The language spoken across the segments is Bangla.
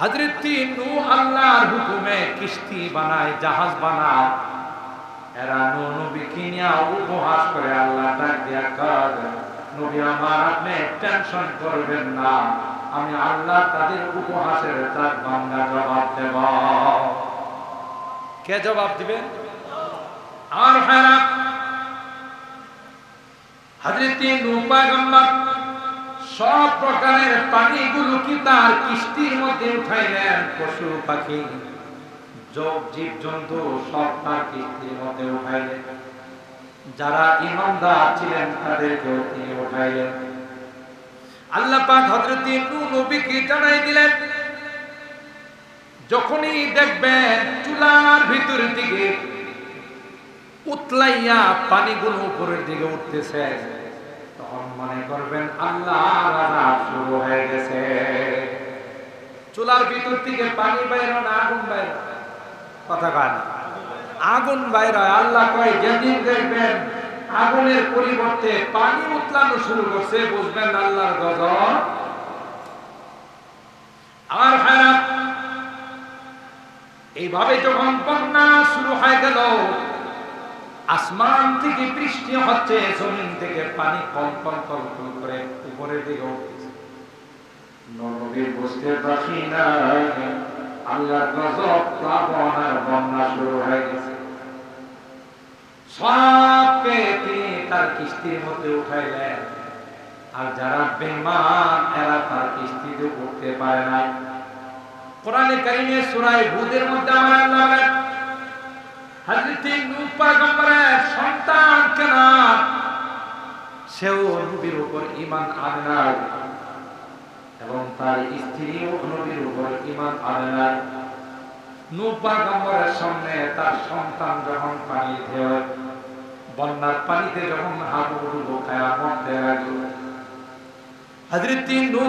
হজরত নূ আল্লাহর হুকুমে কিস্তি বানায়, জাহাজ বানায়। এরা নূ নবী কিনিয়া উপহাস করে আল্লাহ ডাক দিয়া কাজ নবী আমার, আপনি টেনশন করবেন না। আমি আল্লাহ তাদের উপহাসের তার বাংলা জবাব দেব। কে জবাব দিবেন আর ভাইরা হযরত নূহ পয়গম্বর সব প্রকারের পানিগুলো কি তার কিস্তির মধ্যে উঠাইলেন পশু, পাখি? যোগ, জীব, জন্তু সব তার কিস্তির মধ্যে উঠাইলেন যারা ইমানদার ছিলেন, তাদেরকেও তিনি উঠাইলেন আল্লাহ পাক হযরত নবীকে জানাই দিলেন, যখনই দেখবেন চুলার ভিতর দিকে উতলাইয়া পানিগুলো উপরের দিকে উঠতেছে আগুন বাইর হয়। আল্লাহ কয়, যেদিন দেখবেন আগুনের পরিবর্তে পানি উতলানো শুরু করছে, বুঝবেন আল্লাহর গজব। আর এইভাবে যখন বন্যা শুরু হয়ে গেল আসমান থেকে বৃষ্টি হচ্ছে জমিন থেকে পানি কল কল করে উপরের দিকে উঠতেছে নবীর বুঝতে পারছি না আল্লাহ গজব প্লাবন আর বন্যা শুরু হয়ে গেছে। সবকে তিনি তার কিস্তির মধ্যে উঠাইলেন আর যারা বেমান এরা তার কিস্তিতে উঠতে পারে নাই। কোরআনে কারিমে সূরা হুদের মধ্যে আমার আল্লাহ হযরত নূহ পয়গম্বরের সামনে তার সন্তান যখন পানি ধেয়, বন্যার পানিতে যখন হাবুডুবু খায়া মরতে লাগল। হযরত নূহ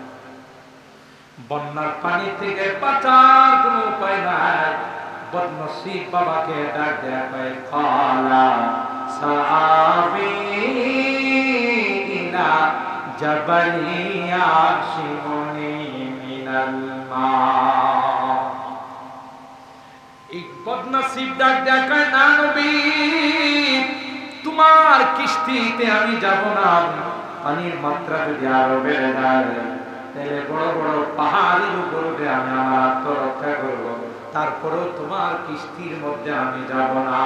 বন্যার পানি থেকে বাঁচার কোন উপায় নাই। বদনসিব বাবাকে ডাক দেয়া ইলা জাবালিয়া শিমনি মিনাল মা. বদনসিব ডাক দেয়া কয় তোমার কিস্তিতে আমি যাব না। পানির মাত্রা যদি আরও বেড়ে যায় তাহলে বড় বড় পাহাড়ের উপরে আমি আমার আত্মরক্ষা করব। তারপরেও তোমার কিস্তির মধ্যে আমি যাব না।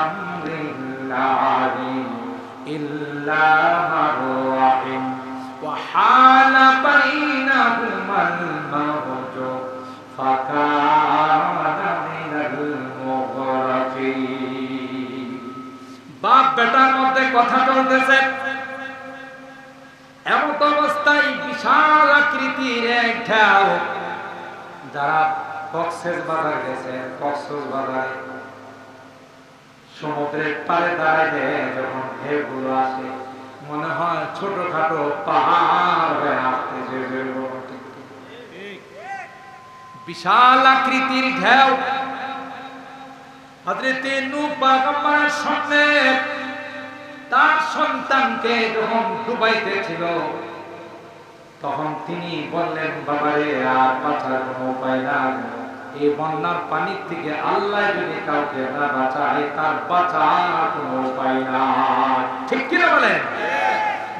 আমরিল্লাহি ইল্লা কথা চলতেছে এমন অবস্থায় বিশাল আকৃতির এক যারা কক্সেস বাজার গেছে, কক্সেস বাজারে, সমুদ্রের পারে দাঁড়াইলে যখন ঢেউগুলো আসে, মনে হয় ছোটখাটো পাহাড় হয়ে আসতেছে বিশাল আকৃতির ঢেউ। হযরতে নূহ পয়গম্বরের সামনে তার সন্তানকে যখন ডুবাইতেছিল তখন তিনি বললেন বাবারে আর বাঁচার কোনো উপায় নাই। এই বন্যার পানির থেকে আল্লাহ যদি কাউকে না বাঁচায়, তার বাঁচার কোনো উপায় নাই। ঠিক কিনা বলেন?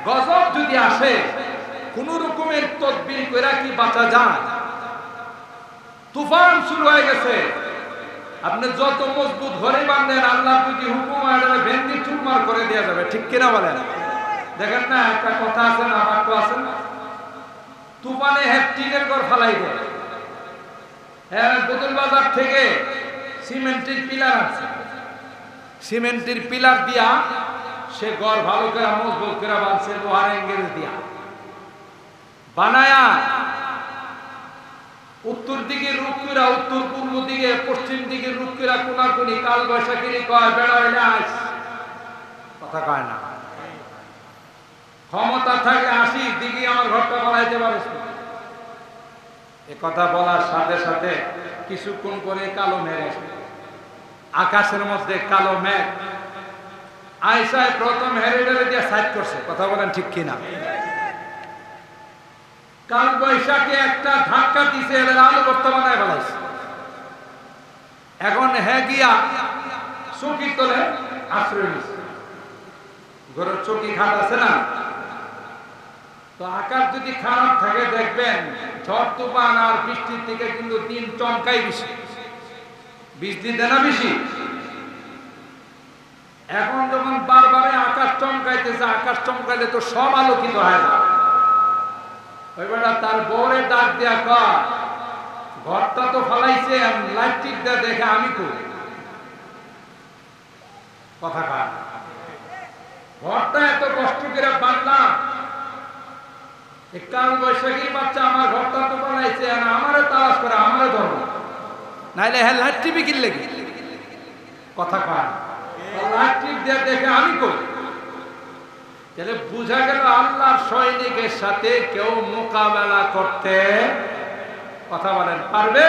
গজব যদি আসে, কোন রকমের তদবির কইরা কি বাঁচা যায়? তুফান শুরু হয়ে গেছে। আপনি যত মজবুত ঘরে বাঁধেন আল্লাহ যদি হুকুম হয় ভেন্দি চুরমার করে দেওয়া যাবে। ঠিক কিনা বলেন? দেখেন না, একটা কথা আছে না, বাক্য আছে না? তুফানে হ্যাঁ টিনের ঘর ফালাই দেয় হ্যাঁ বোতল বাজার থেকে সিমেন্টের পিলার আছে সিমেন্টের পিলার দিয়া সে ঘর ভালো করে মজবুত করে বানছে, লোহার এঙ্গেল দিয়া। বানায়া উত্তর দিকে রুকিরা উত্তর পূর্ব দিকে, পশ্চিম দিকে রুকিরা কোনাকুনি কাল বৈশাখী কয় বেড়াইলে আস কথা কয় না। ক্ষমতা থাকে আশি দিকে আমার ঘরটা বানাইতে পারিস এ কথা বলার সাথে সাথে কিছুক্ষণ করে কালো মেঘ আসে। আকাশের মধ্যে কালো মেঘ। আইসায় প্রথম হেরিডারে দিয়ে সাইড করছে। কথা বলেন ঠিক কিনা? কাল বৈশাখে একটা ধাক্কা দিছে এদের আলো বর্তমানে এখন গিয়া চকি আশ্রয় ঘরের চকি খাট আছে না? তো আকাশ যদি খারাপ থাকে, দেখবেন ঝড়, তুফান আর বৃষ্টির থেকে কিন্তু দিন চমকাই বেশি। বৃষ্টি দেনা বেশি? এখন যখন বারবারে আকাশ চমকাইতেছে, আকাশ চমকাইলে তো সব আলোকিত হয় না। তার বউরে ডাক দেয়া কর ঘরটা তো ফলাইছে, লাইট টিপ দেখে আমি করি কথা কয় ঘরটা এত কষ্ট করে বানলাম কাল বৈশাখীর বাচ্চা আমার ঘরটা তো বানাইছে আর আমারে করে, আমারে ধরবো। নাইলে হ্যাঁ লাইট টিভি কিনলে কথা না। লাইট টিপ দেখে আমি করি তাহলে বুঝা গেল আল্লাহর সৈনিকের সাথে কেউ মোকাবেলা করতে কথা বলেন, পারবে?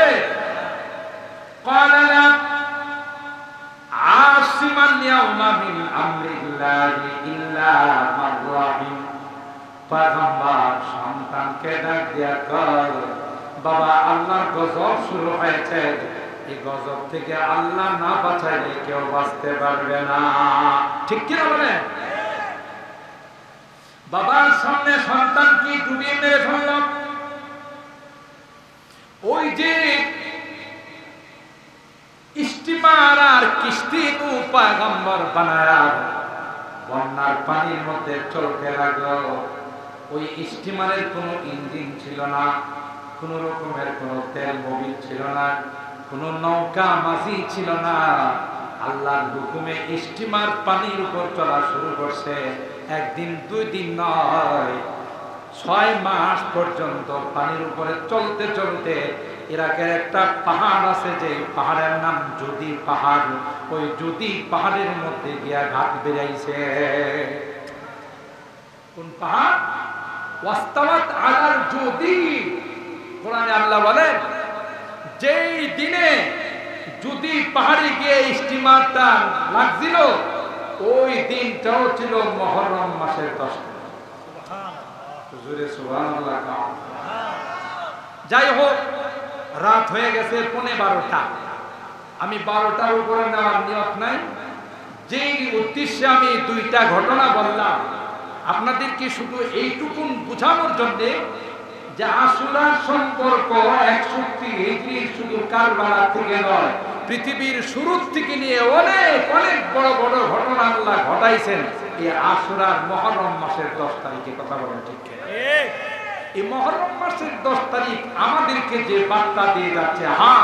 সন্তানকে ডাক বাবা শুরু হয়েছে। এই থেকে আল্লাহ না কেউ বাঁচতে পারবে না। ঠিক কিনা বলে বাবার সামনে সন্তান কি ডুবিয়ে মেরে ফেলল ওই যে স্টিমার আর কিস্তি পয়গম্বর বানায় বন্যার পানির মধ্যে চলতে লাগল। ওই স্টিমারের কোনো ইঞ্জিন ছিল না, কোন রকমের কোনো তেল মোবিল ছিল না, কোনো নৌকা মাঝি ছিল না। আল্লাহর হুকুমে স্টিমার পানির উপর চলা শুরু করছে। একদিন, দুই দিন নয়, ছয় মাস পর্যন্ত পানির উপরে চলতে চলতে ইরাকের একটা পাহাড় আছে যে পাহাড়ের নাম যদি পাহাড়, ওই যদি পাহাড়ের মধ্যে গিয়া ঘাট বেরাইছে কোন পাহাড়? যদি। আল্লাহ বলেন, যেই দিনে যদি পাহাড়ে গিয়ে স্টিমারটা লাগছিল, ওই দিনটাও ছিল মহরম মাসের দশ যাই হোক, রাত হয়ে গেছে পৌনে বারোটা। আমি বারোটার উপরে নেওয়ার নিয়ত নাই। যেই উদ্দেশ্যে আমি দুইটা ঘটনা বললাম আপনাদেরকে শুধু এইটুকুন বোঝানোর জন্যে যে আশুরার সম্পর্ক একষট্টি পৃথিবীর থেকে নিয়ে অনেক অনেক বড় বড় ঘটনা আল্লাহ ঘটাইছেন। এই মহরম মাসের দশ তারিখে, কথা বলেন ঠিক এই মহরম মাসের দশ তারিখ আমাদেরকে যে বার্তা দিয়ে যাচ্ছে হ্যাঁ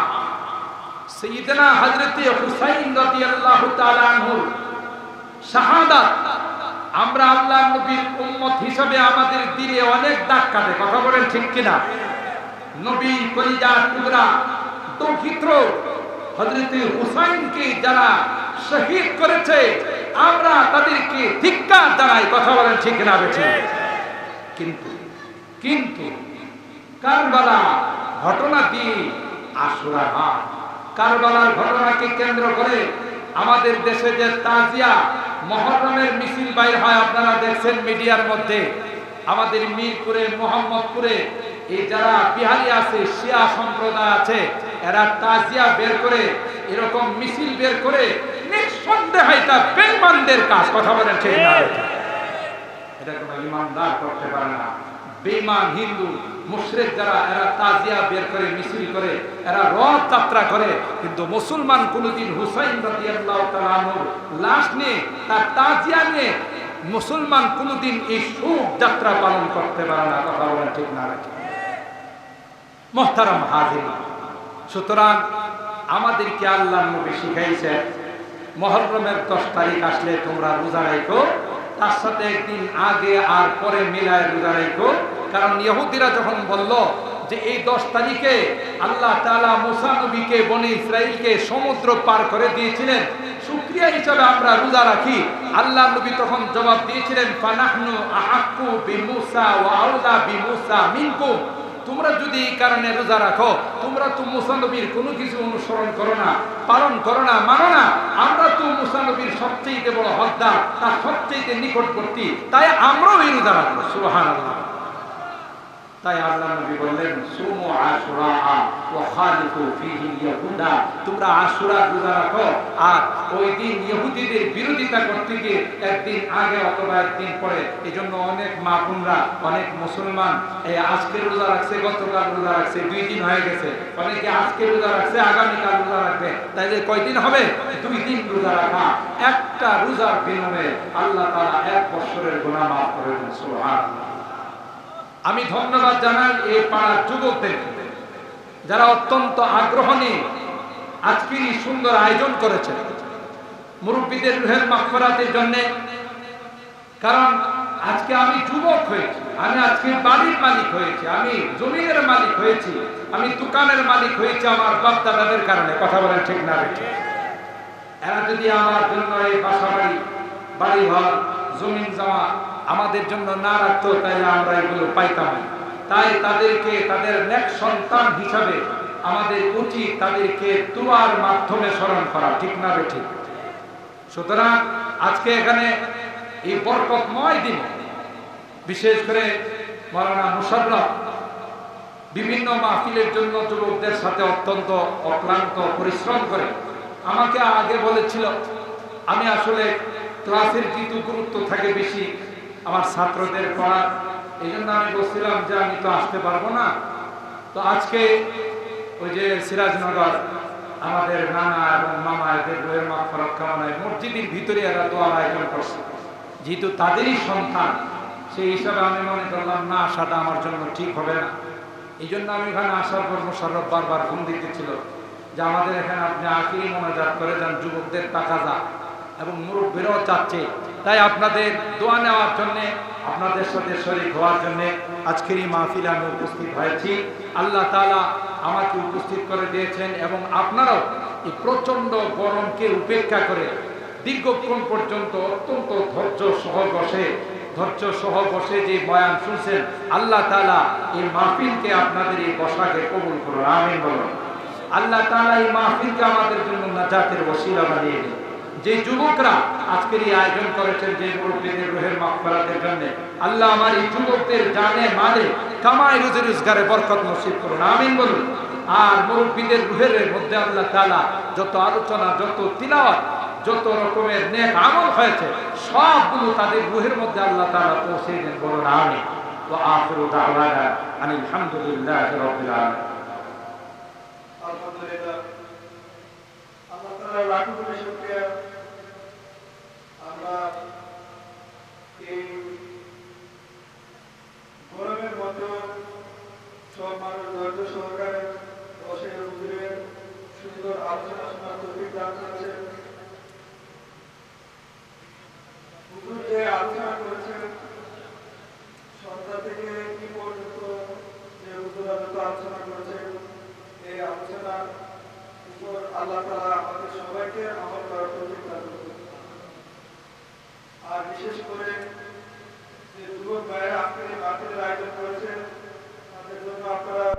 আমরা আল্লাহ নবীর উম্মত হিসাবে আমাদের দিলে অনেক দাগ কাটে, কথা বলেন ঠিক কিনা? নবী কলিজা টুকরা দৌহিত্র হজরতে হুসাইনকে যারা শহীদ করেছে, আমরা তাদেরকে ধিক্কার জানাই, কথা বলেন ঠিক না বেছে কিন্তু কিন্তু কারবালা ঘটনা দিয়ে আশুরা হয়। কারবালার ঘটনাকে কেন্দ্র করে আমাদের দেশে যে তাজিয়া মহরমের মিছিল বাইর হয়, আপনারা দেখছেন মিডিয়ার মধ্যে। আমাদের মিরপুরে, মোহাম্মদপুরে এই যারা বিহারি আছে শিয়া সম্প্রদায় আছে এরা তাজিয়া বের করে এরকম মিছিল বের করে নিঃসন্দেহে এটা বেঈমানদের কাজ। কথা বলেন ঠিক না? এটা কোনো ইমানদার করতে পারে না। বেঈমান হিন্দু মুশরিক যারা এরা তাজিয়া বের করে মিছিল করে এরা রথ যাত্রা করে কিন্তু মুসলমান কোনদিন হুসাইন রাদিয়াল্লাহু তাআলা লাশ নিয়ে তার তাজিয়া নিয়ে মুসলমান কোনদিন এই শোক যাত্রা পালন করতে পারে না। কথা বলেন ঠিক না? রাখি মোহতারাম হাজির। সুতরাং আমাদেরকে আল্লাহ নবী শিখাইছেন, মহরমের দশ তারিখ আসলে তোমরা রোজা রাখো তার সাথে একদিন আগে আর পরে মিলায় রোজা রাখো কারণ ইহুদিরা যখন বলল যে এই দশ তারিখে আল্লাহ তালা মুসা নবীকে, বনে ইসরায়েলকে সমুদ্র পার করে দিয়েছিলেন শুক্রিয়া হিসাবে আমরা রোজা রাখি। আল্লাহ নবী তখন জবাব দিয়েছিলেন, ফানাহনু আহাক্কু বিমুসা ওয়া আউলা বিমুসা মিনকুম। তোমরা যদি এই কারণে রোজা রাখো, তোমরা তো মুসানবীর কোনো কিছু অনুসরণ করো না, পালন করো না, মানো না। আমরা তো মুসানবীর সবচেয়ে বড় হদ্দা তার সবচেয়ে নিকটবর্তী। তাই আমরাও এই রোজা রাখব, সুবহানাল্লাহ। তাই আল্লাহ নবী বললেন খালিকু ফীহি ইয়াহুদা। তোমরা রাখো, আর ওই দিন ইহুদিদের বিরোধিতা করতে গিয়ে একদিন আগে অথবা একদিন পরে অনেক অনেক মুসলমান, এই আজকে রোজা রাখছে, গতকাল রোজা রাখছে, দুই দিন হয়ে গেছে। অনেকে আজকে রোজা রাখছে, আগামীকাল রোজা রাখবে। তাইলে কয়দিন হবে? দুই দিন রোজা রাখা। একটা রোজার বিনিময়ে আল্লাহ তাআলা এক বছরের গুনাহ মাফ করে দেন আমি ধন্যবাদ জানাই এই পাড়ার যুবকদেরকে যারা অত্যন্ত আগ্রহ নিয়ে আজকের এই সুন্দর আয়োজন করেছে মুরব্বীদের রুহের মাফরাতের জন্য, কারণ আজকে আমি যুবক হয়েছি, আমি আজকে বাড়ির মালিক হয়েছি, আমি জমিনের মালিক হয়েছি, আমি দোকানের মালিক হয়েছি আমার বাপ দাদাদের কারণে, কথা বলেন ঠিক না এরা যদি আমার জন্য এই বাসা বাড়ি বাড়ি ঘর জমিন জমা আমাদের জন্য না রাখতো তাহলে আমরা এগুলো পাইতাম তাই তাদেরকে, তাদের নেক সন্তান হিসাবে আমাদের উচিত তাদেরকে তুয়ার মাধ্যমে স্মরণ করা, ঠিক না ঠিক? সুতরাং আজকে এখানে এই বরকতময় দিন, বিশেষ করে মৌলানা মুশাররফ বিভিন্ন মাহফিলের জন্য যুবকদের সাথে অত্যন্ত অক্লান্ত পরিশ্রম করে আমাকে আগে বলেছিল, আমি আসলে ক্লাসের যেহেতু গুরুত্ব থাকে বেশি আমার ছাত্রদের পড়া এই জন্য আমি বলছিলাম যে আমি তো আসতে পারব না। তো আজকে ওই যে সিরাজনগর, আমাদের নানা এবং মামা এদের বইয়ের মা ফরক কামনায় মসজিদের ভিতরে এরা দোয়ার আয়োজন করছে। যেহেতু তাদেরই সন্তান, সেই হিসাবে আমি মনে করলাম, না, আসাটা আমার জন্য ঠিক হবে না। এই জন্য আমি ওখানে আসার পর মোশাররফ বারবার ফোন দিতেছিল যে আমাদের এখানে আপনি আখিরি মোনাজাত করে যান যুবকদের টাকা যা এবং মুরব্বীরাও চাচ্ছে। তাই আপনাদের দোয়া নেওয়ার জন্যে, আপনাদের সাথে শরীর হওয়ার জন্যে আজকের এই মাহফিলে আমি উপস্থিত হয়েছি। আল্লাহ তালা আমাকে উপস্থিত করে দিয়েছেন এবং আপনারাও এই প্রচণ্ড গরমকে উপেক্ষা করে দীর্ঘক্ষণ পর্যন্ত অত্যন্ত ধৈর্য সহ বসে ধৈর্য সহ বসে যে বয়ান শুনছেন, আল্লাহ তালা এই মাহফিলকে আপনাদের এই বসাকে কবুল করুন। আমি বলুন। আল্লাহ তালা এই মাহফিলকে আমাদের জন্য নাজাতের ওসিলা বানিয়ে দিন। যে যুবকরা আজকের এই আয়োজন করেছেন যে মুরব্বীদের রোহের মাফরাতের জন্য, আল্লাহ আমার এই যুবকদের জানে মানে কামাই রুজি রোজগারে বরকত নসিব করুন, আমিন বলুন। আর মুরব্বীদের রুহের মধ্যে আল্লাহ তাআলা যত আলোচনা, যত তিলাওয়াত, যত রকমের নেক আমল হয়েছে, সবগুলো তাদের রুহের মধ্যে আল্লাহ তাআলা পৌঁছে দেন বলুন, আমিন। ওয়া আখিরু দাওয়ানা আনিল আলহামদুলিল্লাহ। আল্লাহ তাআলা লাখো কোটি আমরা এই গরমের মধ্যে সব মানুষ ধৈর্য আর বিশেষ করে যে যুবক ভাইয়েরা আপনি এই আয়োজন করেছেন তাদের জন্য আপনারা